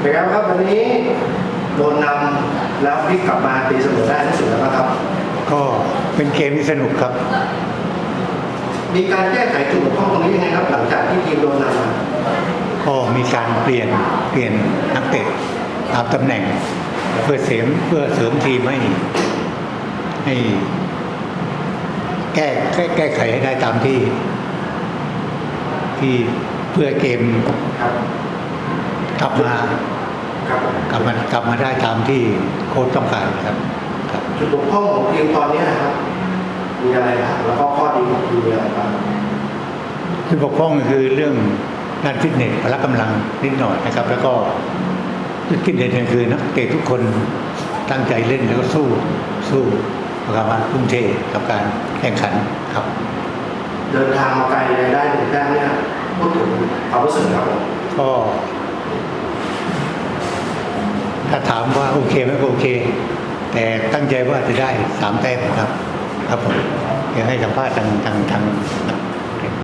เป็นไงบ้างครับวันนี้โดนนำแล้วพลิกกลับมาตีเสมอได้ที่สุดแล้วนะครับ ก็เป็นเกมที่สนุกครับ มีการแก้ไขจุดบกพร่องตรงนี้ยังไงครับ หลังจากที่ทีมโดนนำมาก็มีการเปลี่ยนเปลี่ยนนักเตะตามตำแหน่ง เพื่อเสริมเพื่อเสริมทีมให้ให้แก้แก้แก้ไขให้ได้ตามที่ ที่เพื่อเกมครับ กลับมาครับกลับมากลับมาได้ตามที่โค้ชต้องการครับครับจุดบกพร่องของทีมตอนนี้นะครับมีอะไรครับแล้วก็ข้อดีของทีมมีอะไรบ้างที่บกพร่องคือเรื่องด้านฟิตเนสพละกำลังนิดหน่อยนะครับ แล้วก็ฟิตเนสเนี่ยคือนักเตะทุกคนตั้งใจเล่นแล้วก็สู้สู้ประมาณทุ่มเทกับการแข่งขันครับ เดินทางมาไกลเลยได้หนึ่งแต้มเนี่ยพูดถึงความรู้สึกครับผมก็ ถ้าถามว่าโอเคไหมก็โอเค แต่ตั้งใจว่าจะได้สามแต้มครับ ครับผมอยากให้สัมภาษณ์ทางทางทาง